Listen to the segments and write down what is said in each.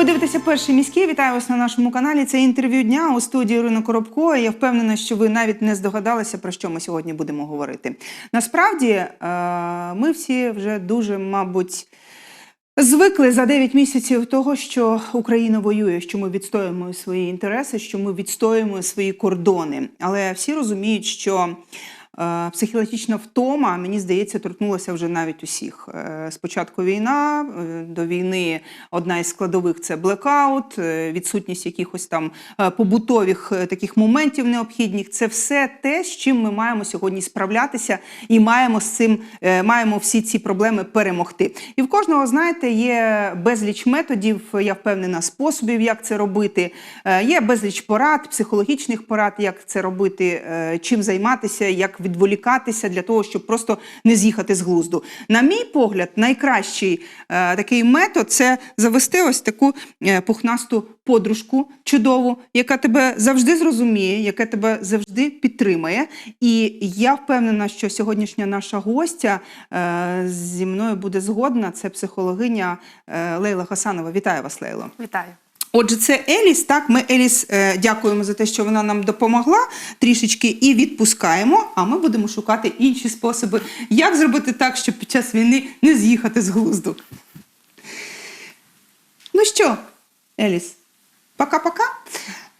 Ви дивитеся перший міський. Вітаю вас на нашому каналі. Це інтерв'ю дня у студії Ірина Коробко. Я впевнена, що ви навіть не здогадалися, про що ми сьогодні будемо говорити. Насправді, е, ми всі вже дуже, мабуть, звикли за 9 місяців того, що Україна воює, що ми відстоюємо свої інтереси, що ми відстоюємо свої кордони. Але всі розуміють, що психологічна втома, мені здається, торкнулася вже навіть усіх. Е, Спочатку війна, е, до війни одна із складових це блекаут, е, відсутність якихось там е, побутових е, таких моментів необхідних. Це все те, з чим ми маємо сьогодні справлятися, і маємо з цим е, маємо всі ці проблеми перемогти. І в кожного, знаєте, є безліч методів, я впевнена, способів, як це робити. Е, Є безліч порад, психологічних порад, як це робити, е, чим займатися, як відволікатися для того, щоб просто не з'їхати з глузду. На мій погляд, найкращий е, такий метод це завести ось таку е, пухнасту подружку чудову, яка тебе завжди зрозуміє, яка тебе завжди підтримає. І я впевнена, що сьогоднішня наша гостя е, зі мною буде згодна. Це психологиня е, Лейла Хасанова. Вітаю вас, Лейло. Вітаю. Отже, це Еліс. Так, ми Еліс е, дякуємо за те, що вона нам допомогла трішечки і відпускаємо. А ми будемо шукати інші способи, як зробити так, щоб під час війни не з'їхати з глузду. Ну що, Еліс, пока-пока.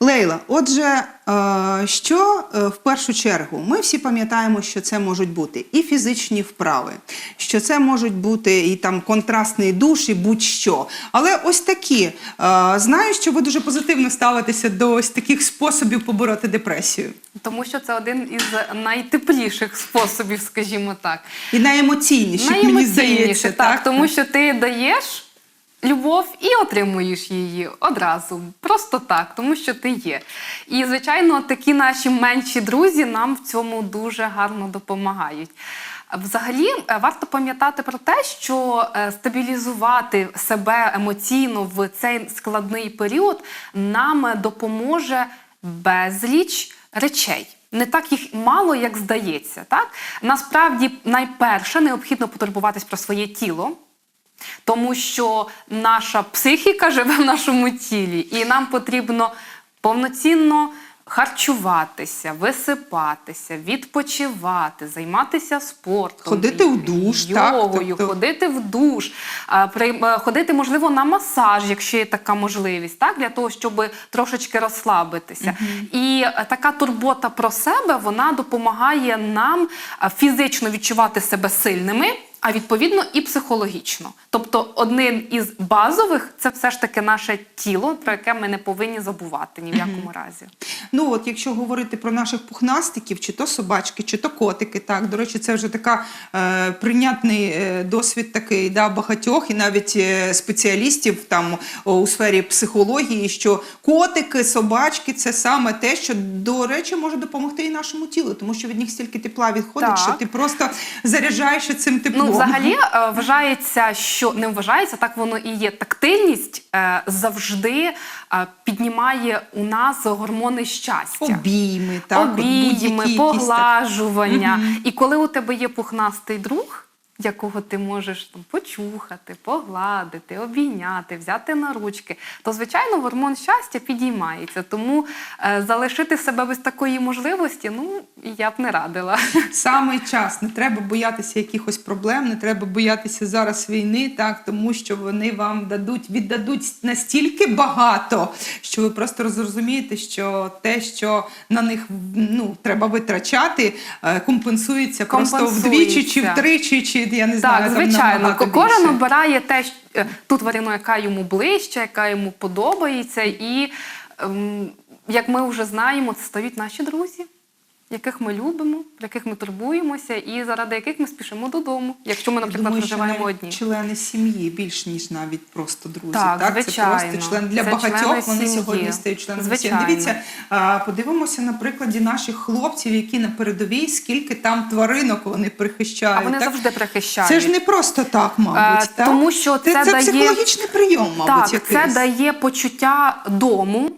Лейла, отже, е, що е, в першу чергу? Ми всі пам'ятаємо, що це можуть бути і фізичні вправи, що це можуть бути і там контрастний душ, і будь-що. Але ось такі. Е, Знаю, що ви дуже позитивно ставитеся до ось таких способів побороти депресію. Тому що це один із найтепліших способів, скажімо так. І найемоційніших, мені здається. так, так, тому що ти даєш любов і отримуєш її одразу, просто так, тому що ти є. І, звичайно, такі наші менші друзі нам в цьому дуже гарно допомагають. Взагалі е, варто пам'ятати про те, що е, стабілізувати себе емоційно в цей складний період нам допоможе безліч речей. Не так їх мало, як здається. Так? Насправді, найперше необхідно потурбуватись про своє тіло. Тому що наша психіка живе в нашому тілі, і нам потрібно повноцінно харчуватися, висипатися, відпочивати, займатися спортом, Ходити в душ, так, тобто- ходити в душ, е, ходити, можливо, на масаж, якщо є така можливість, так для того, щоб трошечки розслабитися. І е, така турбота про себе вона допомагає нам е, фізично відчувати себе сильними. А відповідно і психологічно. Тобто, один із базових це все ж таки наше тіло, про яке ми не повинні забувати ні в якому разі. Ну от якщо говорити про наших пухнастиків, чи то собачки, чи то котики, так до речі, це вже така е, прийнятний е, досвід такий да, багатьох і навіть е, спеціалістів там о, у сфері психології, що котики, собачки це саме те, що до речі може допомогти і нашому тілу, тому що від них стільки тепла відходить, Так. що ти просто заряджаєшся цим теплом. Взагалі е, вважається, що не вважається, так воно і є. Тактильність е, завжди е, піднімає у нас гормони щастя. обійми, так, Обійми, поглажування. І коли у тебе є пухнастий друг, якого ти можеш там почухати, погладити, обійняти, взяти на ручки, то звичайно гормон щастя підіймається. Тому е, залишити себе без такої можливості, ну я б не радила. Саме час. Не треба боятися якихось проблем, не треба боятися зараз війни, так тому що вони вам дадуть, віддадуть настільки багато, що ви просто зрозумієте, що те, що на них ну треба витрачати, е, компенсується, просто вдвічі чи втричі, чи я не знаю. Так, звичайно, кожен обирає те, е, ту тварину, яка йому ближче, яка йому подобається, і ем, як ми вже знаємо, це стають наші друзі, яких ми любимо, про яких ми турбуємося, і заради яких ми спішимо додому, якщо ми, наприклад, Думаю, проживаємо одні. члени сім'ї більш ніж навіть просто друзі. Так, Це звичайно. просто член для Це багатьох. Вони сім'ї. сьогодні стають членами сім'ї. Дивіться, подивимося на прикладі наших хлопців, які на передовій, скільки там тваринок вони прихищають. А вони так? завжди прихищають. Це ж не просто так, мабуть. Е, так? тому що це це дає- психологічний прийом, мабуть, Так, якийсь. це дає почуття дому.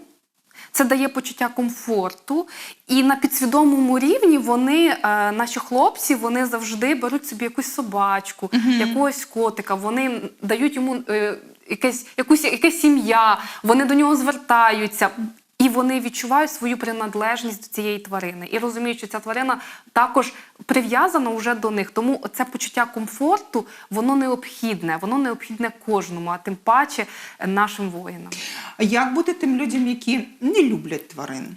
Це дає почуття комфорту, і на підсвідомому рівні вони, е, наші хлопці, вони завжди беруть собі якусь собачку, якогось котика. Вони дають йому е, якесь, якусь якесь сім'я, вони до нього звертаються. Вони відчувають свою приналежність до цієї тварини і розуміють, що ця тварина також прив'язана вже до них. Тому це почуття комфорту воно необхідне, воно необхідне кожному, а тим паче нашим воїнам. Як бути тим людям, які не люблять тварин?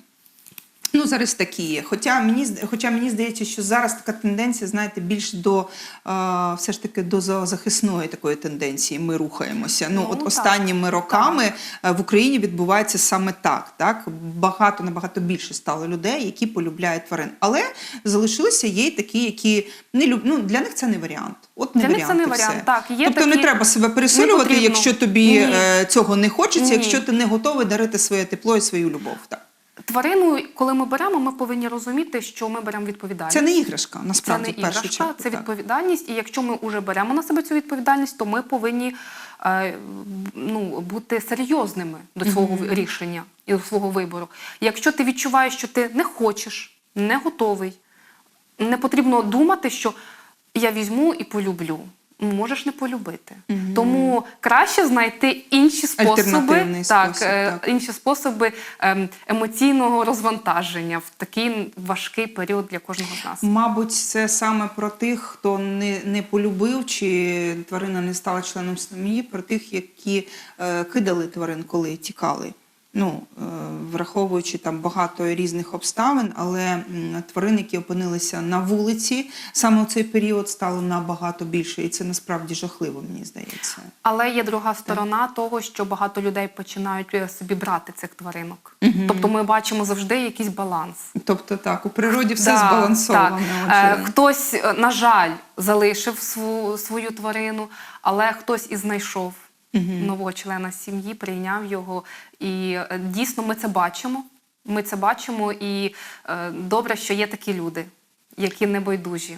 Ну, зараз такі є. Хоча мені, хоча мені здається, що зараз така тенденція, знаєте, більш до е, все ж таки до зоозахисної такої тенденції ми рухаємося. Ну, Ну, от так. останніми роками е, в Україні відбувається саме так. так? Багато набагато більше стало людей, які полюбляють тварин. Але залишилися є й такі, які не люб... ну, для них це не варіант. От не Для них варіант, це не варіант, все. так. Є тобто не треба себе пересилювати, якщо тобі Ні. е, цього не хочеться, Ні. якщо ти не готовий дарити своє тепло і свою любов. Так. Тварину, коли ми беремо, ми повинні розуміти, що ми беремо відповідальність. Це не іграшка, Це насправді, не іграшка, чергу. це так. відповідальність. І якщо ми вже беремо на себе цю відповідальність, то ми повинні е, ну, бути серйозними до свого рішення і до свого вибору. Якщо ти відчуваєш, що ти не хочеш, не готовий, не потрібно думати, що я візьму і полюблю. Можеш не полюбити. Тому краще знайти інші способи, так, спосіб, е, так. інші способи ем, емоційного розвантаження в такий важкий період для кожного з нас. Мабуть, це саме про тих, хто не, не полюбив, чи тварина не стала членом сім'ї, про тих, які е, кидали тварин, коли тікали. Ну, е, враховуючи там багато різних обставин, але тварин, які опинилися на вулиці, саме у цей період стало набагато більше. І це насправді жахливо, мені здається. Але є друга сторона того, що багато людей починають е, собі брати цих тваринок. Тобто ми бачимо завжди якийсь баланс. Тобто так, у природі все Да, збалансовано. так. Е. Хтось, на жаль, залишив свою тварину, але хтось і знайшов нового члена сім'ї, прийняв його. І е, дійсно ми це бачимо. Ми це бачимо, і е, добре, що є такі люди, які не байдужі.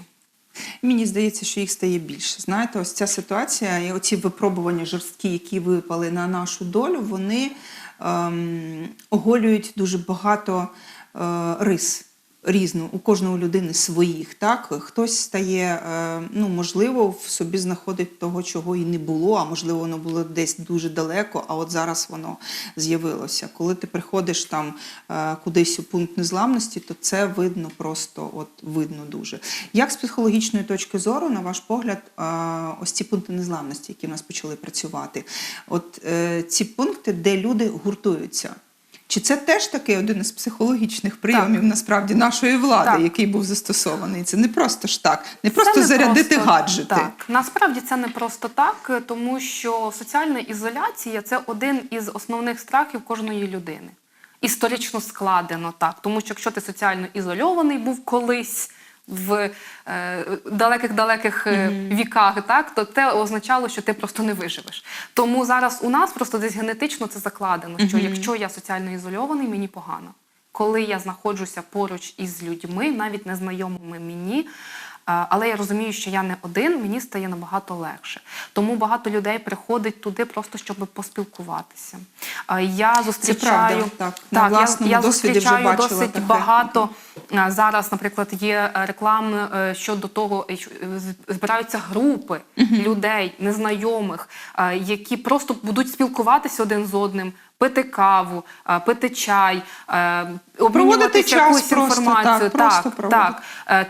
Мені здається, що їх стає більше. Знаєте, ось ця ситуація і оці випробування жорсткі, які випали на нашу долю, вони ем, оголюють дуже багато е, рис. Різну у кожної людини своїх, так хтось стає, е, ну можливо, в собі знаходить того, чого і не було, а можливо, воно було десь дуже далеко, а от зараз воно з'явилося. Коли ти приходиш там е, кудись у пункт незламності, то це видно просто, от видно дуже. Як з психологічної точки зору, на ваш погляд, е, ось ці пункти незламності, які в нас почали працювати, от ці пункти, де люди гуртуються. Чи це теж такий один із психологічних прийомів насправді нашої влади, Так. який був застосований? Це не просто ж так, не просто Це не зарядити просто гаджети. Так, насправді це не просто так, тому що соціальна ізоляція це один із основних страхів кожної людини. Історично складено так, тому що якщо ти соціально ізольований був колись. В е, далеких-далеких е, віках, так то це означало, що ти просто не виживеш. Тому зараз у нас просто десь генетично це закладено, що якщо я соціально ізольований, мені погано. Коли я знаходжуся поруч із людьми, навіть незнайомими мені, але я розумію, що я не один, мені стає набагато легше. Тому багато людей приходить туди просто щоб поспілкуватися. Я зустрічаю правда, так. На я, я досвіді вже зустрічаю бачила досить таке. багато. Зараз, наприклад, є е, реклами е, щодо того, е, збираються групи людей, незнайомих, які просто будуть спілкуватися один з одним. Пити каву, пити чай, обмінюватися час якоюсь просто, інформацією. так, просто так, так.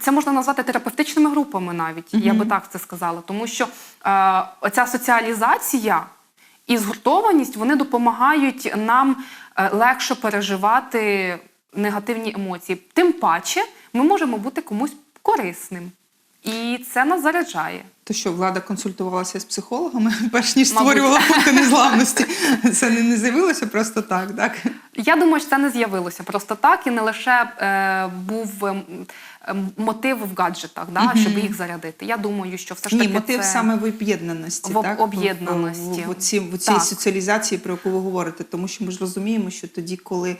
Це можна назвати терапевтичними групами навіть, я би так це сказала. Тому що е, оця соціалізація і згуртованість вони допомагають нам легше переживати негативні емоції. Тим паче ми можемо бути комусь корисним. І це нас заряджає. То що влада консультувалася з психологами, перш ніж Мабуть. створювала пункти незламності. Це не, не з'явилося просто так, так? Я думаю, що це не з'явилося просто так, і не лише е, був ем, мотив в гаджетах, да, щоб їх зарядити. Я думаю, що все ж Ні, таки мотив це... саме в об'єднаності, В так? об'єднаності. В, в, в, оці- в цій Так. соціалізації, про яку ви говорите. Тому що ми ж розуміємо, що тоді, коли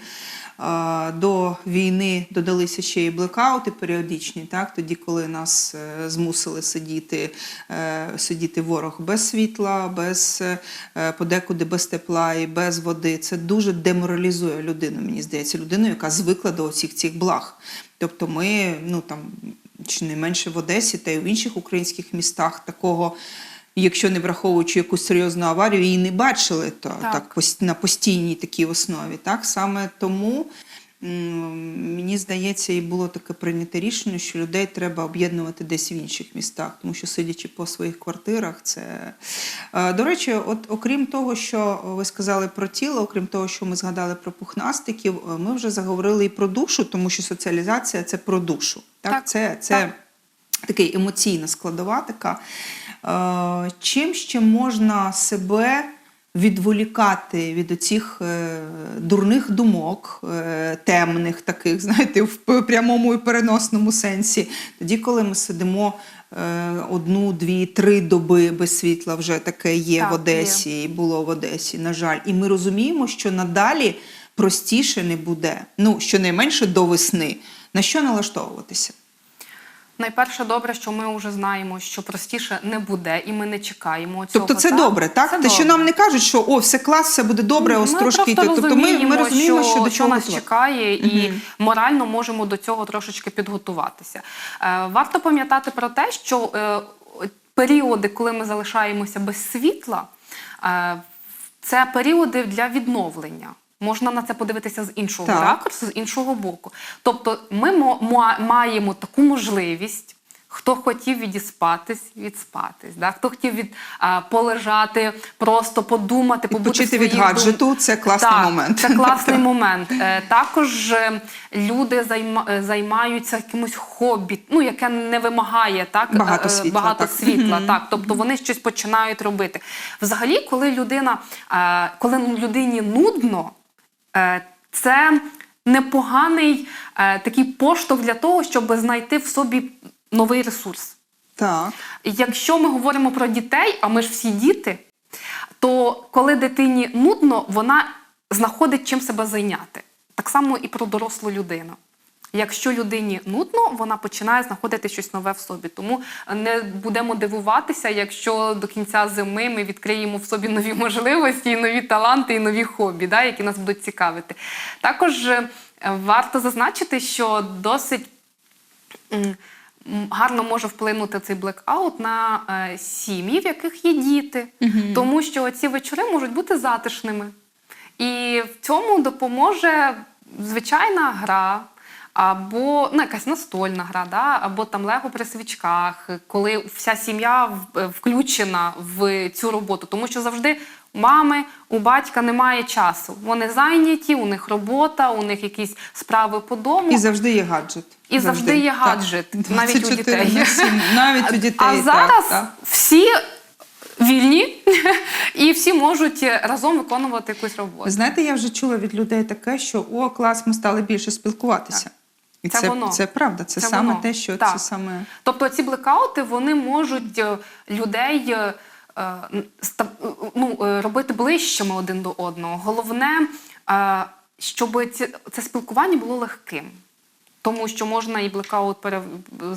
е, до війни додалися ще і блекаути періодичні, так? тоді, коли нас е, змусили сидіти е, сидіти ворог без світла, без е, подекуди без тепла і без води. Це дуже деморалізує людину, мені здається, людину, яка звикла до усіх цих благ. Тобто ми, ну там чи не менше в Одесі та й в інших українських містах такого. Якщо не враховуючи якусь серйозну аварію, її не бачили, то Так. так, на постійній такій основі. Так саме тому мені здається, і було таке прийняте рішення, що людей треба об'єднувати десь в інших містах, тому що сидячи по своїх квартирах, це Е, до речі, от окрім того, що ви сказали про тіло, окрім того, що ми згадали про пухнастиків, е, ми вже заговорили і про душу, тому що соціалізація це про душу. Так, Так, це, це так. такий емоційна складова така. Е, чим ще можна себе відволікати від оцих е, дурних думок, е, темних таких, знаєте, в прямому і переносному сенсі, тоді, коли ми сидимо. е, Одну, дві, три доби без світла вже таке є Так, в Одесі, і було в Одесі, на жаль. І ми розуміємо, що надалі простіше не буде. Ну, щонайменше до весни. На що налаштовуватися? Найперше, добре, що ми вже знаємо, що простіше не буде, і ми не чекаємо цього. Тобто це добре, так? Це Те, що добре. нам не кажуть, що о, все клас, все буде добре, ось ми трошки. просто Тобто ми, ми розуміємо, що, до чого нас готувати. чекає, і морально можемо до цього трошечки підготуватися. Е, варто пам'ятати про те, що е, періоди, коли ми залишаємося без світла, е, це періоди для відновлення. Можна на це подивитися з іншого Так. ракурсу, з іншого боку. Тобто, ми мо- маємо таку можливість. Хто хотів відіспатись, відспатись. Да? Хто хотів від, а, полежати, просто подумати, побути Відпочити від гаджету дум- це класний так, момент. Це класний момент. Е, Також е, люди займа, е, займаються якимось хобі, ну яке не вимагає так Багато світла, багато так. світла. Так, тобто вони щось починають робити. Взагалі, коли людина, е, коли людині нудно, це непоганий е, такий поштовх для того, щоб знайти в собі новий ресурс. Так. Якщо ми говоримо про дітей, а ми ж всі діти, то коли дитині нудно, вона знаходить чим себе зайняти. Так само і про дорослу людину. Якщо людині нудно, вона починає знаходити щось нове в собі. Тому не будемо дивуватися, якщо до кінця зими ми відкриємо в собі нові можливості, і нові таланти, і нові хобі, да, які нас будуть цікавити. Також е, варто зазначити, що досить гарно може вплинути цей блекаут на е, сім'ї, в яких є діти, тому що ці вечори можуть бути затишними. І в цьому допоможе звичайна гра. Або ну, якась настольна гра, да? або там лего при свічках, коли вся сім'я е, включена в цю роботу. Тому що завжди у мами, у батька немає часу. Вони зайняті, у них робота, у них якісь справи по дому. І завжди є гаджет. І завжди є Так. гаджет, навіть у дітей. на 7, навіть у дітей. А так, зараз так. всі вільні і всі можуть разом виконувати якусь роботу. Знаєте, я вже чула від людей таке, що о, клас, ми стали більше спілкуватися. І Це це, воно. це правда, це, Це саме воно. те, що Так. це саме. Тобто ці блекаути вони можуть е, людей е, е, ну, робити ближчими один до одного. Головне, е, щоб ці, це спілкування було легким. Тому що можна і блекаут пере,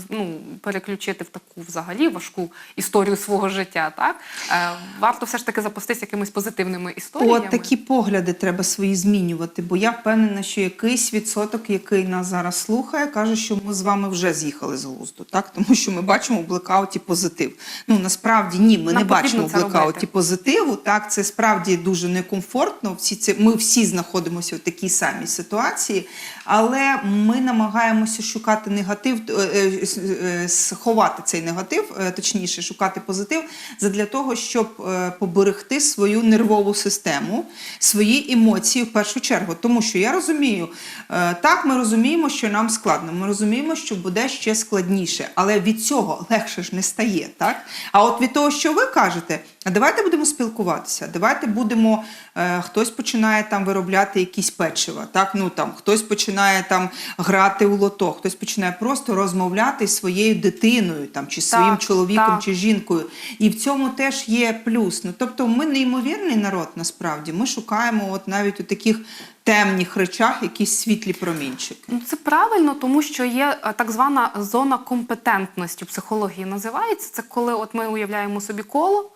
ну, переключити в таку взагалі важку історію свого життя. Так? Е, варто все ж таки запастись якимись позитивними історіями. От такі погляди треба свої змінювати, бо я впевнена, що якийсь відсоток, який нас зараз слухає, каже, що ми з вами вже з'їхали з глузду, так тому що ми бачимо в блекауті позитив. Ну насправді ні, ми Нам не бачимо в блекауті робити. позитиву. Так, це справді дуже некомфортно. Всі це ми всі знаходимося в такій самій ситуації, але ми намагаємося шукати негатив, е, е, е, сховати цей негатив, точніше, шукати позитив, задля того, щоб поберегти свою нервову систему, свої емоції в першу чергу. Тому що я розумію, так, ми розуміємо, що нам складно. Ми розуміємо, що буде ще складніше, але від цього легше ж не стає, так? А от від того, що ви кажете, А давайте будемо спілкуватися. Давайте будемо. Е, хтось починає там виробляти якісь печива, так ну там хтось починає там грати у лото, хтось починає просто розмовляти зі своєю дитиною, там чи своїм Так, чоловіком, так. чи жінкою. І в цьому теж є плюс. Ну тобто, ми неймовірний народ насправді. Ми шукаємо, от навіть у таких темних речах, якісь світлі промінчики. Ну, Це правильно, тому що є е, так звана зона компетентності в психології називається. Це коли от ми уявляємо собі коло.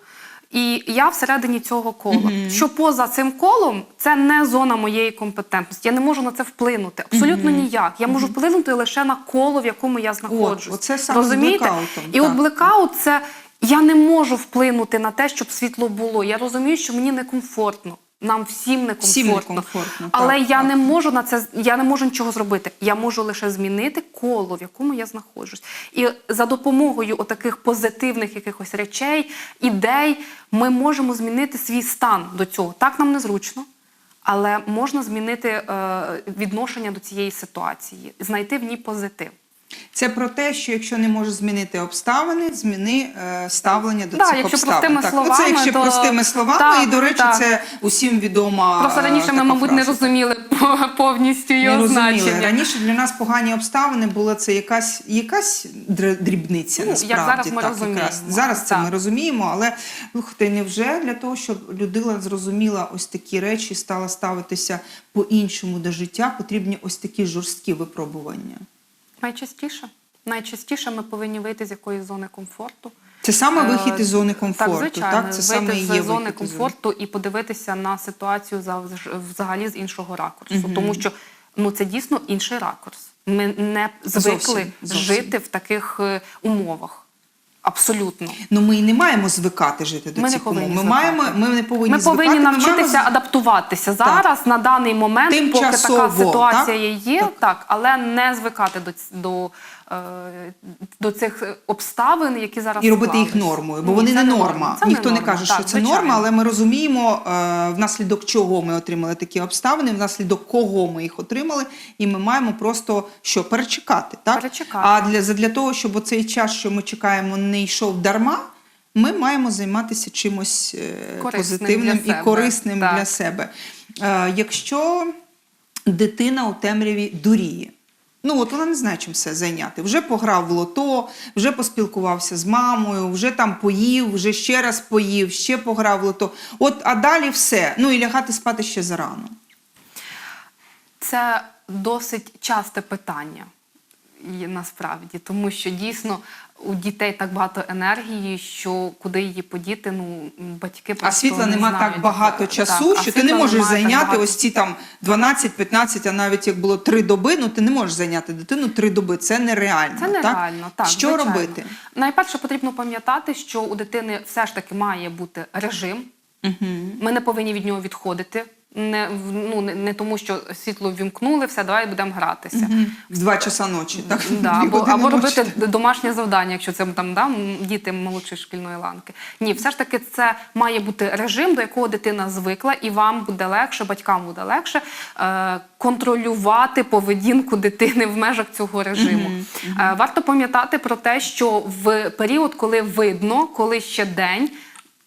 І я всередині цього кола. Що поза цим колом це не зона моєї компетентності. Я не можу на це вплинути. Абсолютно ніяк. Я можу вплинути лише на коло, в якому я знаходжусь. оце саме з Розумієте? блекаутом, І так. от блекаут це я не можу вплинути на те, щоб світло було. Я розумію, що мені некомфортно. Нам всім некомфортно. Всім некомфортно, Але так, я так. не можу на це я не можу нічого зробити. Я можу лише змінити коло, в якому я знаходжусь. І за допомогою отаких позитивних якихось речей, ідей, ми можемо змінити свій стан до цього. Так нам незручно. Але можна змінити е, відношення до цієї ситуації, знайти в ній позитив. Це про те, що якщо не можеш змінити обставини, зміни е, ставлення до Да, цих якщо обставин. простими так, словами, оце якщо то- простими словами, Так, і до речі, так. це усім відома. Просто е, раніше ми, мабуть, не розуміли повністю Не його розуміли. значення. Раніше для нас погані обставини було це якась, якась дрібниця. Ну, як зараз ми так, розуміємо. якраз. Зараз це ми розуміємо, але слухайте, невже для того, щоб людина зрозуміла ось такі речі, стала ставитися по-іншому до життя, потрібні ось такі жорсткі випробування? Найчастіше. Найчастіше ми повинні вийти з якоїсь зони комфорту. Це саме вихід Е, із зони комфорту. Так, звичайно, так? Це вийти саме з є зони вихід комфорту і подивитися на ситуацію взагалі з іншого ракурсу. Тому що ну це дійсно інший ракурс. Ми не звикли Зовсім, зовсім. жити в таких е, умовах. Абсолютно. Ну ми і не маємо звикати жити до Ми цих умов. Ми звикати. маємо, ми не повинні Ми повинні звикати, ми навчитися маємо... адаптуватися зараз на даний момент, поки така ситуація так? є, Так. так. але не звикати до, до, до цих обставин, які зараз І робити їх нормою, бо Ні, вони не норма. норма. Ніхто не норма. каже, Так, що це звичайно. норма, але ми розуміємо, е, внаслідок чого ми отримали такі обставини, внаслідок кого ми їх отримали, і ми маємо просто що перечекати. Так? Перечекати. А для, для того, щоб оцей час, що ми чекаємо, не йшов дарма. Ми маємо займатися чимось е, Корисним позитивним і корисним Так. для себе. Е, Якщо дитина у темряві дуріє, Ну, от вона не знає, чим все зайняти. Вже пограв в лото, вже поспілкувався з мамою, вже там поїв, вже ще раз поїв, ще пограв в лото. От, а далі все. Ну і лягати спати ще зарано. Це досить часте питання. І насправді, тому що дійсно у дітей так багато енергії, що куди її подіти, ну батьки просто А світла не нема знають. так багато часу, а що ти не можеш зайняти ось ці там 12-15, а навіть як було 3 доби, ну ти не можеш зайняти дитину 3 доби. Це нереально. Це нереально, так. Що звичайно. робити? Найперше потрібно пам'ятати, що у дитини все ж таки має бути режим. Ми не повинні від нього відходити. Не, ну, не, не тому, що світло ввімкнули, все, давай будемо гратися. В 2 часа ночі. Так? Да, або, або робити домашнє завдання, якщо це там да, діти молодшої шкільної ланки. Ні, все ж таки це має бути режим, до якого дитина звикла, і вам буде легше, батькам буде легше е, контролювати поведінку дитини в межах цього режиму. Е, варто пам'ятати про те, що в період, коли видно, коли ще день,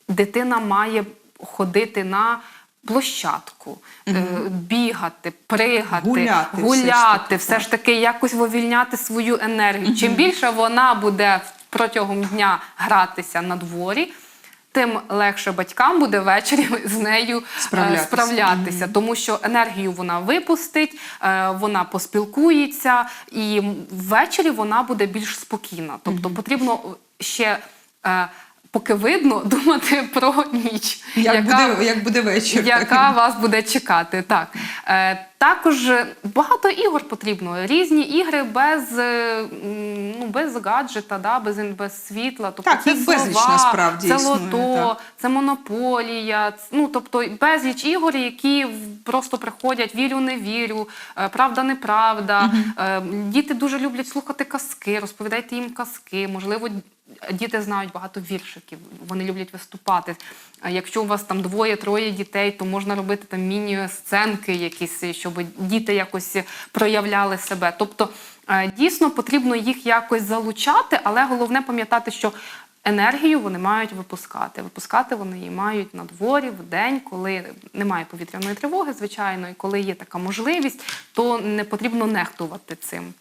дитина має ходити на площадку, е, бігати, пригати, Гуляти все ж таки, все ж таки якось вивільняти свою енергію. Чим більше вона буде протягом дня гратися на дворі, тим легше батькам буде ввечері з нею е, Справлятися. справлятися, тому що енергію вона випустить, е, вона поспілкується, і ввечері вона буде більш спокійна. Тобто потрібно ще. Поки видно, думати про ніч, Як, буде, як буде вечір. яка вас буде чекати. Так. Е, також багато ігор потрібно. Rізні ігри без, е, ну, без гаджета, да, без, без світла. Тобто Так, це безліч слова, насправді це існує, лото, так. це монополія. Ну, тобто безліч ігор, які просто приходять вірю, не вірю, е, правда, неправда. Е, Діти дуже люблять слухати казки, розповідайте їм казки. Можливо, діти знають багато віршиків, вони люблять виступати. Якщо у вас там двоє-троє дітей, то можна робити там міні-сценки, якісь, щоб діти якось проявляли себе. Тобто е, дійсно потрібно їх якось залучати, але головне пам'ятати, що енергію вони мають випускати. Випускати вони її мають на дворі в день, коли немає повітряної тривоги, звичайно, і коли є така можливість, то не потрібно нехтувати цим.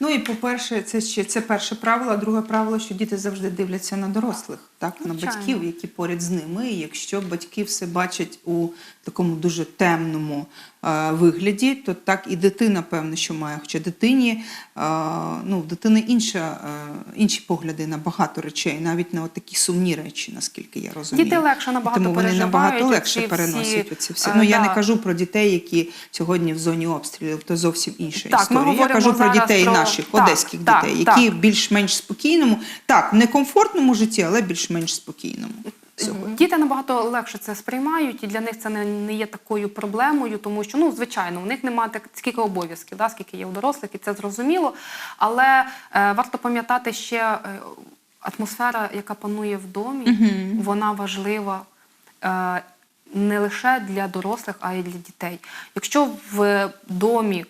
Ну і по-перше, це ще це перше правило. А друге правило, що діти завжди дивляться на дорослих, так на Звичайно. батьків, які поряд з ними. І якщо батьки все бачать у такому дуже темному е, вигляді, то так і дитина, певно, що має. Хоча дитині е, ну, в дитини інша, е, інші погляди на багато речей, навіть на такі сумні речі, наскільки я розумію. Діти легше набагато Тому вони набагато легше всі, переносять оці все. е, Ну я не кажу про дітей, які сьогодні в зоні обстрілів, то зовсім інша Так, ми історія. Я кажу про дітей про- наших так, одеських так, дітей, так. які в більш-менш спокійному, так, в некомфортному житті, але більш-менш спокійному. Сьогодні. Діти набагато легше це сприймають, і для них це не, не є такою проблемою, тому що ну звичайно, у них немає так скільки обов'язків, да, скільки є у дорослих, і це зрозуміло. Але е, варто пам'ятати ще е, атмосфера, яка панує в домі, вона важлива. Е, не лише для дорослих, а й для дітей. Якщо в домі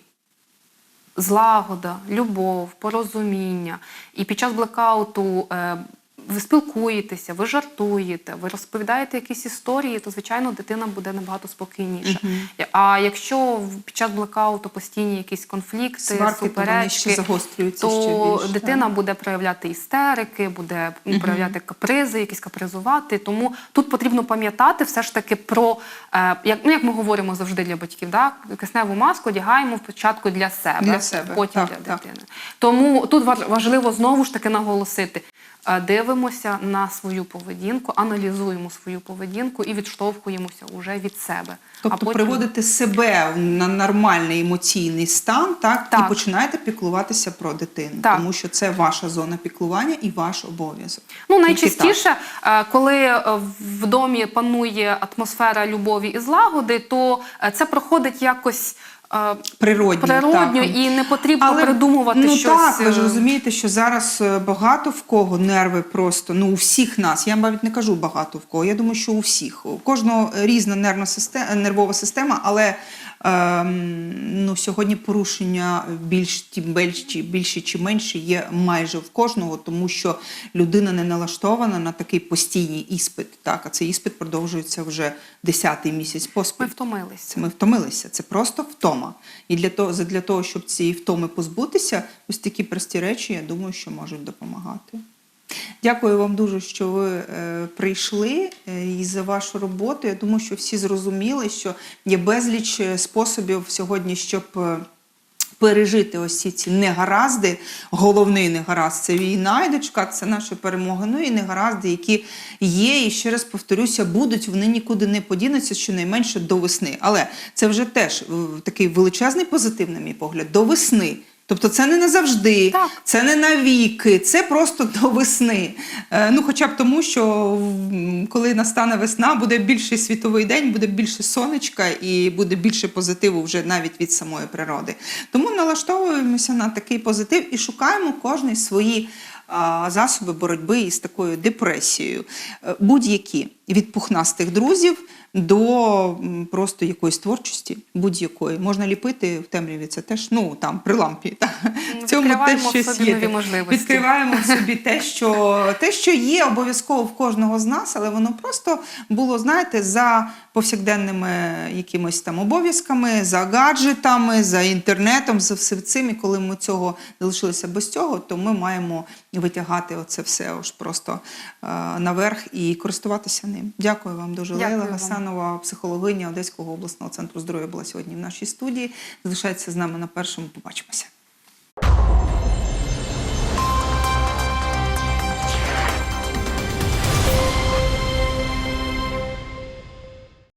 злагода, любов, порозуміння. І під час блекауту е, ви спілкуєтеся, ви жартуєте, ви розповідаєте якісь історії, то звичайно дитина буде набагато спокійніша. А якщо під час блекауту постійні якісь конфлікти, Сварки, суперечки, загострюються то ще більше, дитина буде проявляти істерики, буде проявляти капризи, якісь капризувати. Тому тут потрібно пам'ятати все ж таки про е, як, ну, як ми говоримо завжди для батьків, да? кисневу маску одягаємо спочатку для себе, Для себе, потім так, для так. дитини. Тому тут ва- важливо знову ж таки наголосити. Дивимося на свою поведінку, аналізуємо свою поведінку і відштовхуємося уже від себе. Тобто а потім... приводите себе на нормальний емоційний стан, так, Так. і починаєте піклуватися про дитину, Так. тому що це ваша зона піклування і ваш обов'язок. Ну, найчастіше, е, коли е, в домі панує атмосфера любові і злагоди, то е, це проходить якось Природньо, природньо так. і не потрібно придумувати ну, щось. Так, ви ж е, розумієте, що зараз е, багато в кого нерви просто, ну у всіх нас. Я навіть не кажу багато в кого. Я думаю, що у всіх. У кожного різна нервна система, нервова система, але ну, сьогодні порушення більш більші, більші чи менші є майже в кожного, тому що людина не налаштована на такий постійний іспит. Так, а цей іспит продовжується вже десятий місяць поспіль. Ми втомилися. Ми втомилися. Це просто втома. І для того, для того, щоб цієї втоми позбутися, ось такі прості речі, я думаю, що можуть допомагати. Дякую вам дуже, що ви е, прийшли е, і за вашу роботу. Я думаю, що всі зрозуміли, що є безліч е, способів сьогодні, щоб. Пережити ось ці, ці негаразди, головний негаразд це війна і дочекатися нашої перемоги. Ну і негаразди, які є, і ще раз повторюся, будуть, вони нікуди не подінуться, щонайменше до весни. Але це вже теж такий величезний позитив, на мій погляд, до весни. Тобто це не назавжди, Так. це не навіки, це просто до весни. Е, ну, хоча б тому, що коли настане весна, буде більший світовий день, буде більше сонечка і буде більше позитиву вже навіть від самої природи. Тому налаштовуємося на такий позитив і шукаємо кожний свої засоби боротьби із такою депресією. Е, Будь-які від пухнастих друзів до просто якоїсь творчості, будь-якої. Можна ліпити в темряві, це теж ну там при лампі. Та. В цьому теж щось є. нові можливості. Відкриваємо в собі те, що те, що є обов'язково в кожного з нас, але воно просто було, знаєте, за повсякденними якимось там обов'язками, за гаджетами, за інтернетом, за всім цим. І коли ми цього залишилися без цього, то ми маємо витягати оце все аж просто е, наверх і користуватися ним. Дякую вам дуже. Дякую Лейла вам. Іванова, психологиня Одеського обласного центру здоров'я була сьогодні в нашій студії. Залишайтеся з нами на першому. Побачимося.